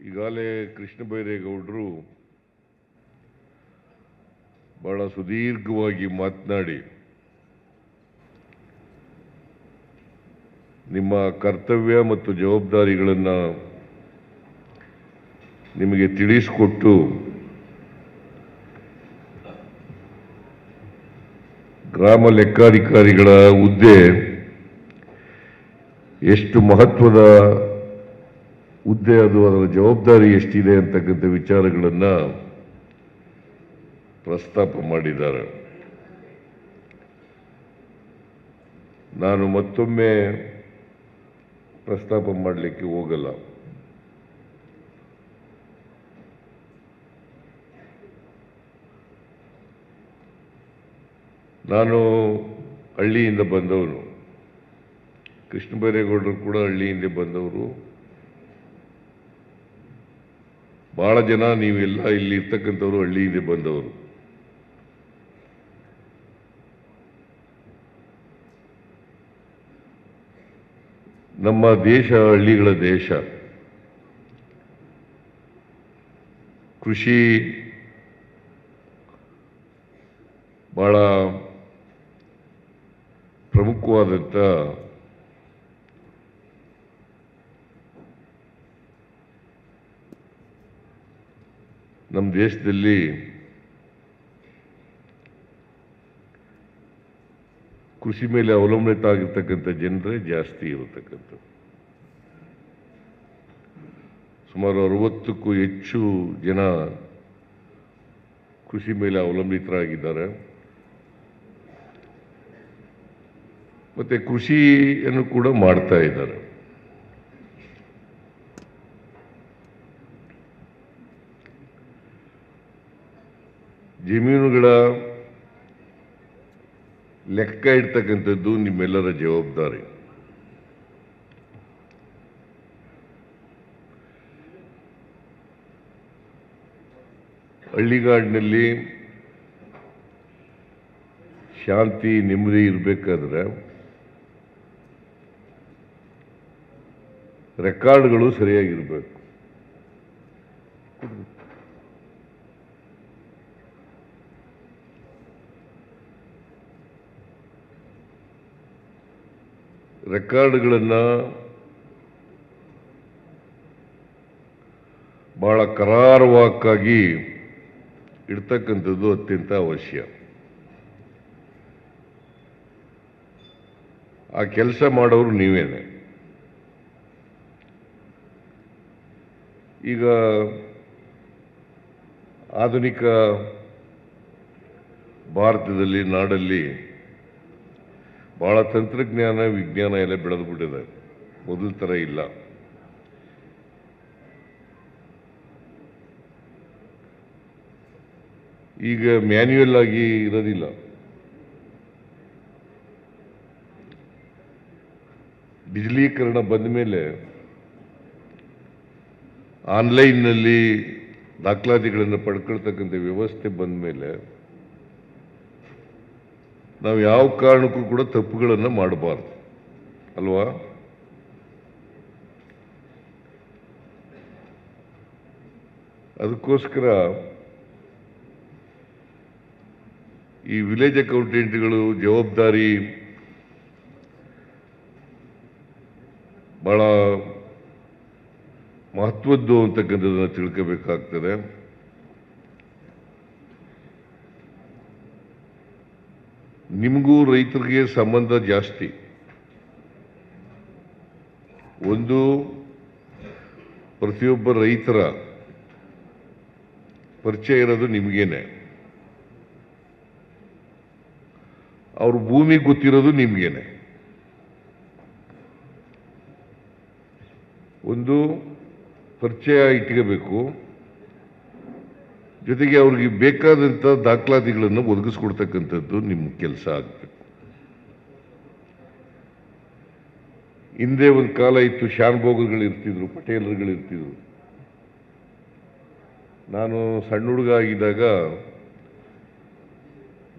ಈಗಾಗಲೇ ಕೃಷ್ಣ ಬೈರೇಗೌಡರು ಬಹಳ ಸುದೀರ್ಘವಾಗಿ ಮಾತನಾಡಿ ನಿಮ್ಮ ಕರ್ತವ್ಯ ಮತ್ತು ಜವಾಬ್ದಾರಿಗಳನ್ನು ನಿಮಗೆ ತಿಳಿಸಿಕೊಟ್ಟು ಗ್ರಾಮ ಲೆಕ್ಕಾಧಿಕಾರಿಗಳ ಹುದ್ದೆ ಎಷ್ಟು ಮಹತ್ವದ ಹುದ್ದೆ ಅದು, ಅದರ ಜವಾಬ್ದಾರಿ ಎಷ್ಟಿದೆ ಅಂತಕ್ಕಂಥ ವಿಚಾರಗಳನ್ನು ಪ್ರಸ್ತಾಪ ಮಾಡಿದ್ದಾರೆ. ನಾನು ಮತ್ತೊಮ್ಮೆ ಪ್ರಸ್ತಾಪ ಮಾಡಲಿಕ್ಕೆ ಹೋಗಲ್ಲ. ನಾನು ಹಳ್ಳಿಯಿಂದ ಬಂದವನು. ಕೃಷ್ಣ ಬೈರೇಗೌಡರು ಕೂಡ ಹಳ್ಳಿಯಿಂದ ಬಂದವರು. ಬಹಳ ಜನ ನೀವೆಲ್ಲ ಇಲ್ಲಿ ಇರ್ತಕ್ಕಂಥವ್ರು ಹಳ್ಳಿಯಿಂದ ಬಂದವರು. ನಮ್ಮ ದೇಶ ಹಳ್ಳಿಗಳ ದೇಶ. ಕೃಷಿ ಬಹಳ ಪ್ರಮುಖವಾದಂಥ ದೇಶದಲ್ಲಿ ಕೃಷಿ ಮೇಲೆ ಅವಲಂಬಿತ ಆಗಿರ್ತಕ್ಕಂಥ ಜನರೇ ಜಾಸ್ತಿ ಇರತಕ್ಕಂಥ ಸುಮಾರು ಅರವತ್ತಕ್ಕೂ ಹೆಚ್ಚು ಜನ ಕೃಷಿ ಮೇಲೆ ಅವಲಂಬಿತರಾಗಿದ್ದಾರೆ. ಮತ್ತೆ ಕೃಷಿಯನ್ನು ಕೂಡ ಮಾಡ್ತಾ ಇದ್ದಾರೆ. ಜಮೀನುಗಳ ಲೆಕ್ಕ ಇಡ್ತಕ್ಕಂಥದ್ದು ನಿಮ್ಮೆಲ್ಲರ ಜವಾಬ್ದಾರಿ. ಹಳ್ಳಿಗಾಡಿನಲ್ಲಿ ಶಾಂತಿ ನೆಮ್ಮದಿ ಇರಬೇಕಾದ್ರೆ ರೆಕಾರ್ಡ್ಗಳು ಸರಿಯಾಗಿರ್ಬೇಕು. ರೆಕಾರ್ಡ್ಗಳನ್ನು ಭಾಳ ಕರಾರುವಾಕ್ಕಾಗಿ ಇಡ್ತಕ್ಕಂಥದ್ದು ಅತ್ಯಂತ ಅವಶ್ಯ. ಆ ಕೆಲಸ ಮಾಡೋರು ನೀವೇನೆ. ಈಗ ಆಧುನಿಕ ಭಾರತದಲ್ಲಿ ನಾಡಲ್ಲಿ ಬಹಳ ತಂತ್ರಜ್ಞಾನ, ವಿಜ್ಞಾನ ಎಲ್ಲ ಬೆಳೆದು ಬಿಟ್ಟಿದೆ. ಮೊದಲ ಥರ ಇಲ್ಲ. ಈಗ ಮ್ಯಾನ್ಯುಯಲ್ ಆಗಿ ಇರೋದಿಲ್ಲ. ಡಿಜಿಟಲೀಕರಣ ಬಂದ ಮೇಲೆ ಆನ್ಲೈನ್ನಲ್ಲಿ ದಾಖಲಾತಿಗಳನ್ನು ಪಡ್ಕೊಳ್ತಕ್ಕಂಥ ವ್ಯವಸ್ಥೆ ಬಂದ ಮೇಲೆ ನಾವು ಯಾವ ಕಾರಣಕ್ಕೂ ಕೂಡ ತಪ್ಪುಗಳನ್ನು ಮಾಡಬಾರ್ದು. ಅಲ್ವಾ? ಅದಕ್ಕೋಸ್ಕರ ಈ ವಿಲೇಜ್ ಅಕೌಂಟೆಂಟ್ಗಳು ಜವಾಬ್ದಾರಿ ಬಹಳ ಮಹತ್ವದ್ದು ಅಂತಕ್ಕಂಥದ್ದನ್ನು ತಿಳ್ಕೋಬೇಕಾಗ್ತದೆ. ನಿಮಗೂ ರೈತರಿಗೆ ಸಂಬಂಧ ಜಾಸ್ತಿ. ಒಂದು ಪ್ರತಿಯೊಬ್ಬ ರೈತರ ಪರಿಚಯ ಇರೋದು ನಿಮಗೇನೆ. ಅವ್ರ ಭೂಮಿ ಗೊತ್ತಿರೋದು ನಿಮಗೇನೆ. ಒಂದು ಪರಿಚಯ ಇಟ್ಕೋಬೇಕು. ಜೊತೆಗೆ ಅವ್ರಿಗೆ ಬೇಕಾದಂಥ ದಾಖಲಾತಿಗಳನ್ನು ಒದಗಿಸ್ಕೊಡ್ತಕ್ಕಂಥದ್ದು ನಿಮ್ಮ ಕೆಲಸ ಆಗಬೇಕು. ಹಿಂದೆ ಒಂದು ಕಾಲ ಇತ್ತು ಶಾನ್ಭೋಗಗಳು ಇರ್ತಿದ್ರು, ಪಟೇಲರ್ಗಳು ಇರ್ತಿದ್ರು. ನಾನು ಸಣ್ಣ ಹುಡುಗ ಆಗಿದ್ದಾಗ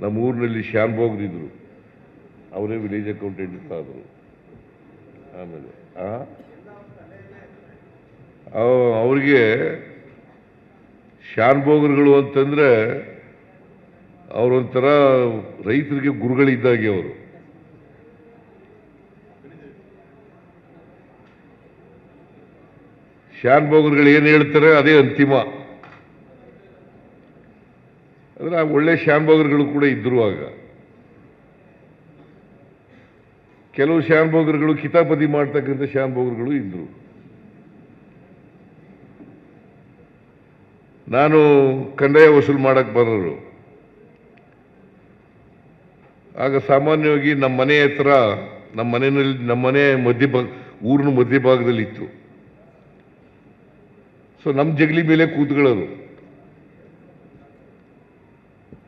ನಮ್ಮ ಊರಿನಲ್ಲಿ ಶಾನ್ಭೋಗ್ರಿದ್ರು ಅವರೇ ವಿಲೇಜ್ ಅಕೌಂಟೆಂಟ್ ಆದರು. ಆಮೇಲೆ ಅವರಿಗೆ ಅವ- ಅವ್ರಿಗೆ ಶಾನ್ಭೋಗರುಗಳು ಅಂತಂದ್ರೆ ಅವರೊಂಥರ ರೈತರಿಗೆ ಗುರುಗಳಿದ್ದಾಗೆ ಅವರು. ಶಾನ್ಭೋಗರುಗಳು ಏನು ಹೇಳ್ತಾರೆ? ಅದೇ ಅಂತಿಮ. ಅಂದ್ರೆ ಆ ಒಳ್ಳೆ ಭೋಗರ್ಗಳು ಕೂಡ ಇದ್ದರು ಆಗ. ಕೆಲವು ಶಾನ್ಭೋಗರುಗಳು ಕಿತಾಪತಿ ಮಾಡ್ತಕ್ಕಂಥ ಶಾನ್ಭೋಗರುಗಳು ಇದ್ರು. ನಾನು ಕಂದಾಯ ವಸೂಲು ಮಾಡಕ್ಕೆ ಬರೋರು ಆಗ ಸಾಮಾನ್ಯವಾಗಿ ನಮ್ಮ ಮನೆ ಹತ್ರ, ನಮ್ಮ ಮನೆಯಲ್ಲಿ, ನಮ್ಮ ಮನೆ ಮಧ್ಯಭಾಗ ಊರಿನ ಮಧ್ಯಭಾಗದಲ್ಲಿತ್ತು ಸೊ ನಮ್ಮ ಜಗಲಿ ಮೇಲೆ ಕೂತ್ಕೊಳ್ಳೋರು.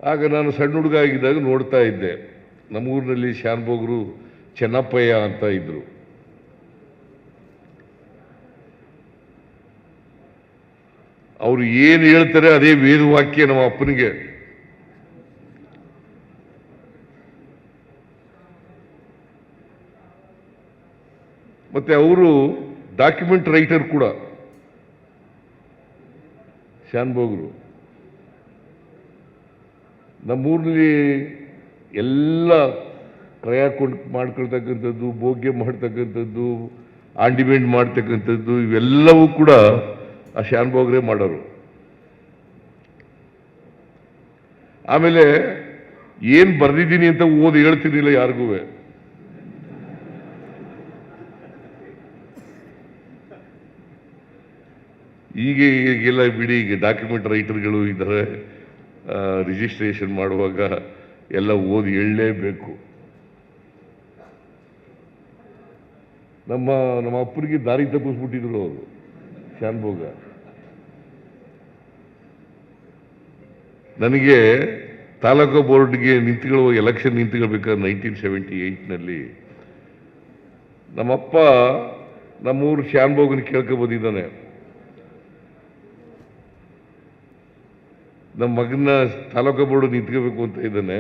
ಆಗ ನಾನು ಸಣ್ಣ ಹುಡುಗ ಆಗಿದ್ದಾಗ ನೋಡ್ತಾ ಇದ್ದೆ. ನಮ್ಮ ಊರಿನಲ್ಲಿ ಶಾನ್ಭೋಗರು ಚೆನ್ನಪ್ಪಯ್ಯ ಅಂತ ಇದ್ರು. ಅವರು ಏನು ಹೇಳ್ತಾರೆ ಅದೇ ವೇದವಾಕ್ಯ ನಮ್ಮ ಅಪ್ಪನಿಗೆ. ಮತ್ತೆ ಅವರು ಡಾಕ್ಯುಮೆಂಟ್ ರೈಟರ್ ಕೂಡ. ಶಾನ್ಭೋಗರು ನಮ್ಮೂರಲ್ಲಿ ಎಲ್ಲ ಕ್ರಯ ಕೊಂಡು ಮಾಡ್ಕೊಳ್ತಕ್ಕಂಥದ್ದು, ಭೋಗ್ಯ ಮಾಡ್ತಕ್ಕಂಥದ್ದು ಆಂಡಿಮೆಂಟ್ ಮಾಡ್ತಕ್ಕಂಥದ್ದು, ಇವೆಲ್ಲವೂ ಕೂಡ ಆ ಶಾನ್ಭೋಗ್ರೆ ಮಾಡೋರು. ಆಮೇಲೆ ಏನ್ ಬರ್ದಿದ್ದೀನಿ ಅಂತ ಓದಿ ಹೇಳ್ತಿರ್ಲಿಲ್ಲ ಯಾರಿಗೂ. ಈಗ ಈಗೆಲ್ಲ ಬಿಡಿ, ಈಗ ಡಾಕ್ಯುಮೆಂಟ್ ರೈಟರ್ಗಳು ಇದ್ದಾರೆ ರಿಜಿಸ್ಟ್ರೇಷನ್ ಮಾಡುವಾಗ ಎಲ್ಲ ಓದಿ ಹೇಳಲೇಬೇಕು. ನಮ್ಮ ನಮ್ಮ ಅಪ್ಪರಿಗೆ ದಾರಿ ತಪ್ಪಿಸ್ಬಿಟ್ಟಿದ್ರು ಅವರು ಶಾನ್ಭೋಗ ನನಗೆ ತಾಲೂಕು ಬೋರ್ಡ್ಗೆ ನಿಂತ್ಕೊಳ್ಳುವ ಎಲೆಕ್ಷನ್ ನಿಂತ್ಕೊಳ್ಬೇಕಾದ್ರೆ ನೈನ್ಟೀನ್ ಸೆವೆಂಟಿ ಏಯ್ಟ್ನಲ್ಲಿ ನಮ್ಮಪ್ಪ ನಮ್ಮೂರು ಕೇಳ್ಕೊ ಬಂದಿದ್ದಾನೆ ನಮ್ಮ ಮಗನ ತಾಲೂಕು ಬೋರ್ಡ್ ನಿಂತ್ಕೋಬೇಕು ಅಂತ ಇದ್ದಾನೆ.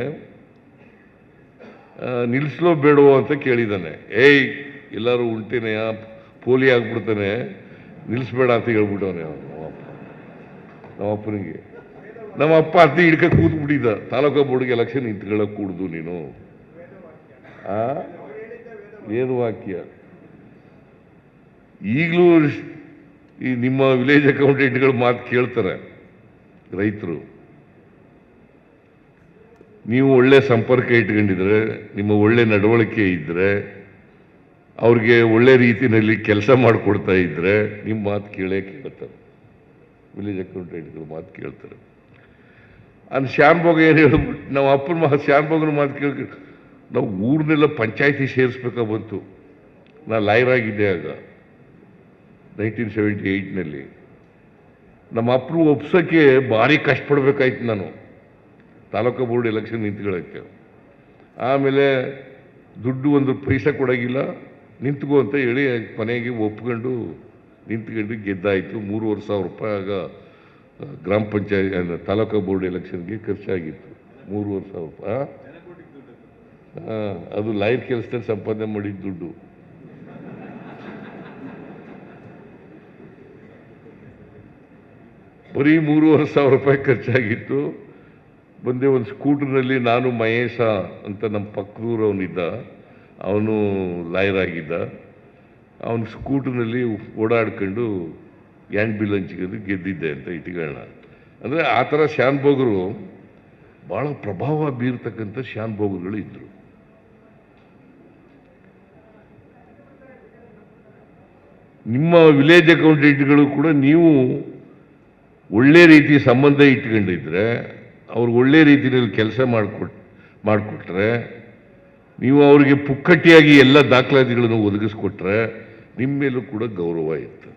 ನಿಲ್ಲಿಸ್ಲೋ ಬೇಡವೋ ಅಂತ ಕೇಳಿದ್ದಾನೆ. ಏಯ್, ಎಲ್ಲರೂ ಉಂಟೇನೆ ಪೋಲಿ ಆಗ್ಬಿಡ್ತಾನೆ. ನಿಲ್ಲಿಸ್ಬೇಡ ಅಂತ ಹೇಳ್ಬಿಟ್ಟವನೇ ನಮ್ಮಪ್ಪ. ನಮ್ಮಪ್ಪನಿಗೆ. ನಮ್ಮ ಅಪ್ಪ ಅತ್ತೆ ಹಿಡ್ಕ ಕೂತ್ಬಿಟ್ಟಿದ್ದ. ತಾಲೂಕು ಬೋರ್ಡ್ಗೆ ಎಲೆಕ್ಷನ್ ನಿಂತ್ಕೊಳ್ಳೋಕೆ ಕೂಡ್ದು ನೀನು. ಆ? ವೇದ ವಾಕ್ಯ. ಈಗಲೂ ಈ ನಿಮ್ಮ ವಿಲೇಜ್ ಅಕೌಂಟೆಂಟ್ಗಳು ಮಾತು ಕೇಳ್ತಾರೆ ರೈತರು. ನೀವು ಒಳ್ಳೆ ಸಂಪರ್ಕ ಇಟ್ಕೊಂಡಿದ್ರೆ, ನಿಮ್ಮ ಒಳ್ಳೆ ನಡವಳಿಕೆ ಇದ್ರೆ, ಅವ್ರಿಗೆ ಒಳ್ಳೆ ರೀತಿಯಲ್ಲಿ ಕೆಲಸ ಮಾಡಿಕೊಡ್ತಾ ಇದ್ರೆ ನಿಮ್ಮ ಮಾತು ಕೇಳೇ ಕೇಳ್ತಾರೆ. ವಿಲೇಜ್ ಅಕೌಂಟೆಂಟ್ಗಳು ಮಾತು ಕೇಳ್ತಾರೆ. ಅಲ್ಲಿ ಬೋಗ ಏನು ಹೇಳ್ಬಿಟ್ಟು ನಾವು ಅಪ್ಪನ ಮಾ ಶ್ಯಾನ್ಭೋಗನ ಮಾತು ಕೇಳಿ ನಾವು ಊರನ್ನೆಲ್ಲ ಪಂಚಾಯತಿ ಸೇರಿಸ್ಬೇಕಾ ಬಂತು. ನಾ ಲಾಯರ್ ಆಗಿದ್ದೆ ಆಗ ನೈನ್ಟೀನ್ ಸೆವೆಂಟಿ ಏಯ್ಟ್ನಲ್ಲಿ ನಮ್ಮ ಅಪ್ಪರು ಒಪ್ಸೋಕ್ಕೆ ಭಾರಿ ಕಷ್ಟಪಡ್ಬೇಕಾಯ್ತು ನಾನು. ತಾಲೂಕು ಬೋರ್ಡ್ ಎಲೆಕ್ಷನ್ ನಿಂತ್ಕೊಳ್ಳೋಕ್ಕೆ. ಆಮೇಲೆ ದುಡ್ಡು ಒಂದು ಪೈಸಾ ಕೊಡೋಗಿಲ್ಲ, ನಿಂತ್ಕೋ ಅಂತ ಹೇಳಿ ಮನೆಗೆ ಒಪ್ಕೊಂಡು ನಿಂತ್ಕೊಂಡು ಗೆದ್ದಾಯಿತು. ಮೂರುವರೆ ಸಾವಿರ ರೂಪಾಯಿ ಆಗ ಗ್ರಾಮ ಪಂಚಾಯತ್ ತಾಲೂಕು ಬೋರ್ಡ್ ಎಲೆಕ್ಷನ್ಗೆ ಖರ್ಚಾಗಿತ್ತು. ಮೂರುವರೆ ಸಾವಿರ ರೂಪಾಯಿ ಅದು ಲೈರ್ ಕೆಲಸದಲ್ಲಿ ಸಂಪಾದನೆ ಮಾಡಿದ ದುಡ್ಡು. ಬರೀ ಮೂರುವರೆ ಸಾವಿರ ರೂಪಾಯಿ ಖರ್ಚಾಗಿತ್ತು. ಬಂದೆ ಒಂದು ಸ್ಕೂಟರ್ನಲ್ಲಿ ನಾನು ಮಹೇಶ ಅಂತ ನಮ್ಮ ಪಕ್ಕದೂರವನಿದ್ದ. ಅವನು ಲಾಯರ್ ಆಗಿದ್ದ. ಅವನು ಸ್ಕೂಟರ್ನಲ್ಲಿ ಓಡಾಡ್ಕೊಂಡು ಬಿಲ್ ಹಂಚ್ಕೊಂಡು ಗೆದ್ದಿದ್ದೆ ಅಂತ ಇಟ್ಕೊಳ್ಳೋಣ ಅಂದರೆ ಆ ಥರ ಶಾನ್ಭೋಗರು ಭಾಳ ಪ್ರಭಾವ ಬೀರ್ತಕ್ಕಂಥ ಶಾನ್ಭೋಗರುಗಳು ಇದ್ದರು ನಿಮ್ಮ ವಿಲೇಜ್ ಅಕೌಂಟೆಂಟ್ಗಳು ಕೂಡ ನೀವು ಒಳ್ಳೆ ರೀತಿ ಸಂಬಂಧ ಇಟ್ಕೊಂಡಿದ್ರೆ ಅವ್ರಿಗೆ ಒಳ್ಳೆ ರೀತಿಯಲ್ಲಿ ಕೆಲಸ ಮಾಡಿಕೊಟ್, ಮಾಡಿಕೊಟ್ರೆ, ನೀವು ಅವರಿಗೆ ಪುಕ್ಕಟ್ಟಿಯಾಗಿ ಎಲ್ಲ ದಾಖಲಾತಿಗಳನ್ನು ಒದಗಿಸ್ಕೊಟ್ರೆ, ನಿಮ್ಮ ಮೇಲೂ ಕೂಡ ಗೌರವ ಇರ್ತದೆ.